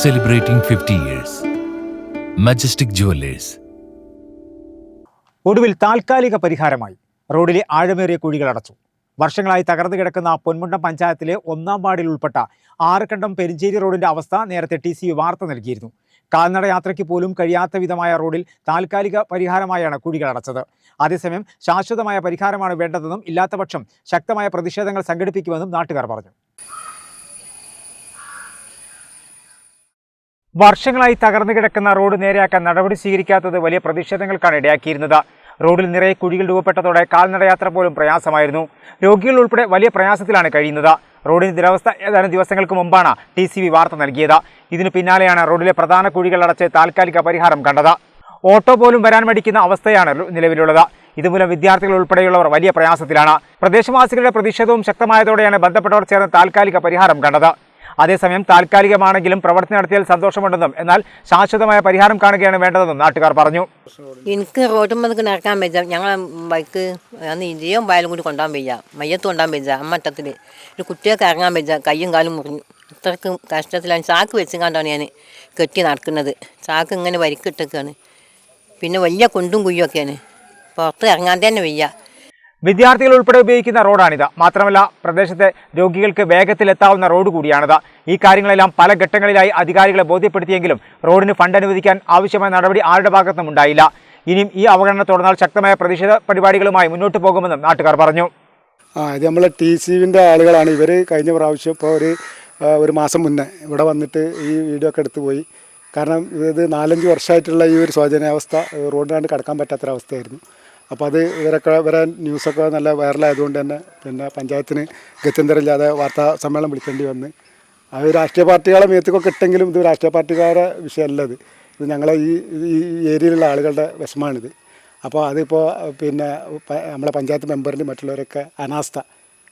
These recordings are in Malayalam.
celebrating 50 years. Majestic Jewelers. ഒടുവിൽ താൽക്കാലിക പരിഹാരമായി റോഡിലെ ആഴമേറിയ കുഴികൾ അടച്ചു വർഷങ്ങളായി തകർന്നു കിടക്കുന്ന പൊന്മുണ്ടം പഞ്ചായത്തിലെ ഒന്നാം വാർഡിൽ ഉൾപ്പെട്ട ആറക്കണ്ടം പെരിഞ്ചേരി റോഡിന്റെ അവസ്ഥ നേരത്തെ ടി സി വാർത്ത നൽകിയിരുന്നു കാൽനട യാത്രയ്ക്ക് പോലും കഴിയാത്ത വിധമായ റോഡിൽ താൽക്കാലിക പരിഹാരമായാണ് കുഴികൾ അടച്ചത് അതേസമയം ശാശ്വതമായ പരിഹാരമാണ് വേണ്ടതെന്നും ഇല്ലാത്തപക്ഷം ശക്തമായ പ്രതിഷേധങ്ങൾ സംഘടിപ്പിക്കുമെന്നും നാട്ടുകാർ പറഞ്ഞു വർഷങ്ങളായി തകർന്നു കിടക്കുന്ന റോഡ് നേരെയാക്കാൻ നടപടി സ്വീകരിക്കാത്തത് വലിയ പ്രതിഷേധങ്ങൾക്കാണ് ഇടയാക്കിയിരുന്നത്. റോഡിൽ നിറയെ കുഴികൾ രൂപപ്പെട്ടതോടെ കാൽനടയാത്ര പോലും പ്രയാസമായിരുന്നു. രോഗികൾ ഉൾപ്പെടെ വലിയ പ്രയാസത്തിലാണ് കഴിയുന്നത്. റോഡിന്റെ ദുരവസ്ഥ ഏതാനും ദിവസങ്ങൾക്ക് മുമ്പാണ് ടി സി വി വാർത്ത നൽകിയത്. ഇതിനു പിന്നാലെയാണ് റോഡിലെ പ്രധാന കുഴികൾ അടച്ച് താൽക്കാലിക പരിഹാരം കണ്ടത്. ഓട്ടോ പോലും വരാൻ മടിക്കുന്ന അവസ്ഥയാണ് നിലവിലുള്ളത്. ഇതുമൂലം വിദ്യാർത്ഥികൾ ഉൾപ്പെടെയുള്ളവർ വലിയ പ്രയാസത്തിലാണ്. പ്രദേശവാസികളുടെ പ്രതിഷേധവും ശക്തമായതോടെയാണ് ബന്ധപ്പെട്ടവർ ചേർന്ന് താൽക്കാലിക പരിഹാരം കണ്ടത്. അതേസമയം താൽക്കാലികമാണെങ്കിലും പ്രവർത്തി നടത്തിയാൽ സന്തോഷമുണ്ടെന്നും എന്നാൽ ശാശ്വതമായ പരിഹാരം കാണുകയാണ് വേണ്ടതെന്നും നാട്ടുകാർ പറഞ്ഞു. എനിക്ക് റോഡുമ്പോൾ നടക്കാൻ പറ്റില്ല ഞങ്ങൾ ബൈക്ക് അന്ന് ഇരിയും വയലും കൂടി കൊണ്ടാൻ വയ്യ. മയ്യത്ത് കൊണ്ടാൻ പറ്റില്ല അമ്മട്ടത്തിൽ ഒരു കുട്ടിയൊക്കെ ഇറങ്ങാൻ പറ്റില്ല കയ്യും കാലും മുറിഞ്ഞു. ഇത്രക്കും കഷ്ടത്തിലാണ് ചാക്ക് വെച്ചുകൊണ്ടാണ് ഞാൻ കെട്ടി നടക്കുന്നത്. ചാക്ക് ഇങ്ങനെ വരിക്കിട്ടൊക്കെയാണ് പിന്നെ വലിയ കുണ്ടും കുയ്യൊക്കെയാണ് പുറത്ത് ഇറങ്ങാൻ തന്നെ വയ്യ. വിദ്യാർത്ഥികൾ ഉൾപ്പെടെ ഉപയോഗിക്കുന്ന റോഡാണിത്. മാത്രമല്ല പ്രദേശത്തെ രോഗികൾക്ക് വേഗത്തിൽ എത്താവുന്ന റോഡ് കൂടിയാണിത്. ഈ കാര്യങ്ങളെല്ലാം പല ഘട്ടങ്ങളിലായി അധികാരികളെ ബോധ്യപ്പെടുത്തിയെങ്കിലും റോഡിന് ഫണ്ട് അനുവദിക്കാൻ ആവശ്യമായ നടപടി ആരുടെ ഭാഗത്തും ഉണ്ടായില്ല. ഇനിയും ഈ അവഗണന തുടർന്നാൽ ശക്തമായ പ്രതിഷേധ പരിപാടികളുമായി മുന്നോട്ട് പോകുമെന്നും നാട്ടുകാർ പറഞ്ഞു. ആ ഇത് നമ്മളെ ടി സി ആളുകളാണ്. ഇവർ കഴിഞ്ഞ പ്രാവശ്യം ഇപ്പോൾ ഒരു ഒരു മാസം മുന്നേ ഇവിടെ വന്നിട്ട് ഈ വീഡിയോ ഒക്കെ എടുത്തു പോയി. കാരണം ഇത് നാലഞ്ച് വർഷമായിട്ടുള്ള ഈ ഒരു ശോചനാവസ്ഥ റോഡിനാണ്ട് കടക്കാൻ പറ്റാത്തൊരവസ്ഥയായിരുന്നു. അപ്പോൾ അത് ഇവരൊക്കെ ഇവരെ ന്യൂസൊക്കെ നല്ല വൈറലായതുകൊണ്ട് തന്നെ പിന്നെ പഞ്ചായത്തിന് ഗത്യന്തരമില്ലാതെ വാർത്താ സമ്മേളനം വിളിക്കേണ്ടി വന്ന്. അത് രാഷ്ട്രീയ പാർട്ടികളെ മേത്തുക്കൊക്കെ ഇട്ടെങ്കിലും ഇത് രാഷ്ട്രീയ പാർട്ടിക്കാരെ വിഷയമല്ല ഇത്. ഇത് ഞങ്ങളെ ഈ ഈ ഏരിയയിലുള്ള ആളുകളുടെ വിഷമാണിത്. അപ്പോൾ അതിപ്പോൾ പിന്നെ നമ്മളെ പഞ്ചായത്ത് മെമ്പറിന്റെ മറ്റുള്ളവരൊക്കെ അനാസ്ഥ.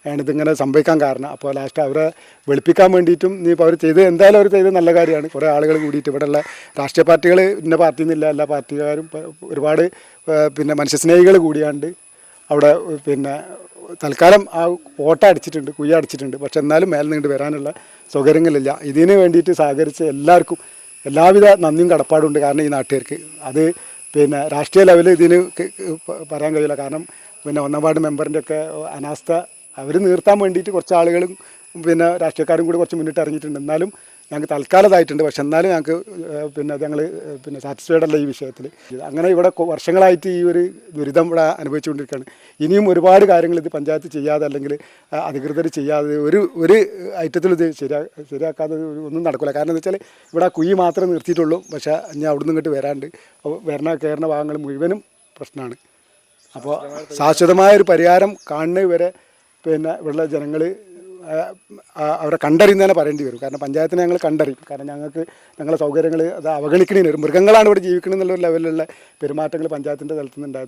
ആണ് ഇതിങ്ങനെ സംഭവിക്കാൻ കാരണം. അപ്പോൾ ലാസ്റ്റ് അവരെ വെളുപ്പിക്കാൻ വേണ്ടിയിട്ടും നീ ഇപ്പോൾ അവർ ചെയ്ത് എന്തായാലും അവർ ചെയ്ത് നല്ല കാര്യമാണ്. കുറേ ആളുകൾ കൂടിയിട്ട് ഇവിടെയുള്ള രാഷ്ട്രീയ പാർട്ടികൾ ഇന്ന പാർട്ടിയിൽ നിന്നില്ല. എല്ലാ പാർട്ടിക്കാരും ഒരുപാട് പിന്നെ മനുഷ്യസ്നേഹികൾ കൂടിയാണ്ട് അവിടെ പിന്നെ തൽക്കാലം ആ ഓട്ട അടിച്ചിട്ടുണ്ട് കുയ്യ അടിച്ചിട്ടുണ്ട്. പക്ഷെ എന്നാലും മേലെ നീണ്ട് വരാനുള്ള സൗകര്യങ്ങളില്ല. ഇതിന് വേണ്ടിയിട്ട് സഹകരിച്ച എല്ലാവർക്കും എല്ലാവിധ നന്ദിയും കടപ്പാടുണ്ട് കാരണം ഈ നാട്ടുകാർക്ക്. അത് പിന്നെ രാഷ്ട്രീയ ലെവലിൽ ഇതിന് പറയാൻ കഴിയില്ല. കാരണം പിന്നെ ഒന്നാം വാർഡ് മെമ്പറിന്റെയൊക്കെ അനാസ്ഥ അവർ നിർത്താൻ വേണ്ടിയിട്ട് കുറച്ച് ആളുകളും പിന്നെ രാഷ്ട്രീയക്കാരും കൂടി കുറച്ച് മുന്നിട്ട് ഇറങ്ങിയിട്ടുണ്ട്. എന്നാലും ഞങ്ങൾക്ക് തൽക്കാലതായിട്ടുണ്ട്. പക്ഷെ എന്നാലും ഞങ്ങൾക്ക് പിന്നെ ഞങ്ങൾ പിന്നെ സാറ്റിസ്ഫൈഡ് അല്ല ഈ വിഷയത്തിൽ അങ്ങനെ ഇവിടെ വർഷങ്ങളായിട്ട് ഈ ഒരു ദുരിതം ഇവിടെ അനുഭവിച്ചുകൊണ്ടിരിക്കുകയാണ്. ഇനിയും ഒരുപാട് കാര്യങ്ങൾ ഇത് പഞ്ചായത്ത് ചെയ്യാതെ അല്ലെങ്കിൽ അധികൃതർ ചെയ്യാതെ ഒരു ഒരു ഐറ്റത്തിൽ ഇത് ശരിയാ ശരിയാക്കാതെ ഒന്നും നടക്കില്ല കാരണം എന്താ വെച്ചാൽ ഇവിടെ കുഴി മാത്രമേ നിർത്തിയിട്ടുള്ളൂ. പക്ഷേ ഇനി അവിടുന്ന് ഇങ്ങോട്ട് വരാണ്ട്. വരണ കയറുന്ന ഭാഗങ്ങൾ മുഴുവനും പ്രശ്നമാണ്. അപ്പോൾ ശാശ്വതമായ ഒരു പരിഹാരം കാണുന്നത് വരെ പിന്നെ ഇവിടെ ജനങ്ങൾ അവരെ കണ്ടറിയുന്നതന്നെ പറയേണ്ടി വരും. കാരണം പഞ്ചായത്തിനെ ഞങ്ങൾ കണ്ടറിയും. കാരണം ഞങ്ങൾക്ക് ഞങ്ങളുടെ സൗകര്യങ്ങൾ അത് അവഗണിക്കണേന് മൃഗങ്ങളാണ് ഇവിടെ ജീവിക്കണമെന്നുള്ള ലെവലിലുള്ള പെരുമാറ്റങ്ങൾ പഞ്ചായത്തിന്റെ തലത്തിൽ നിന്ന്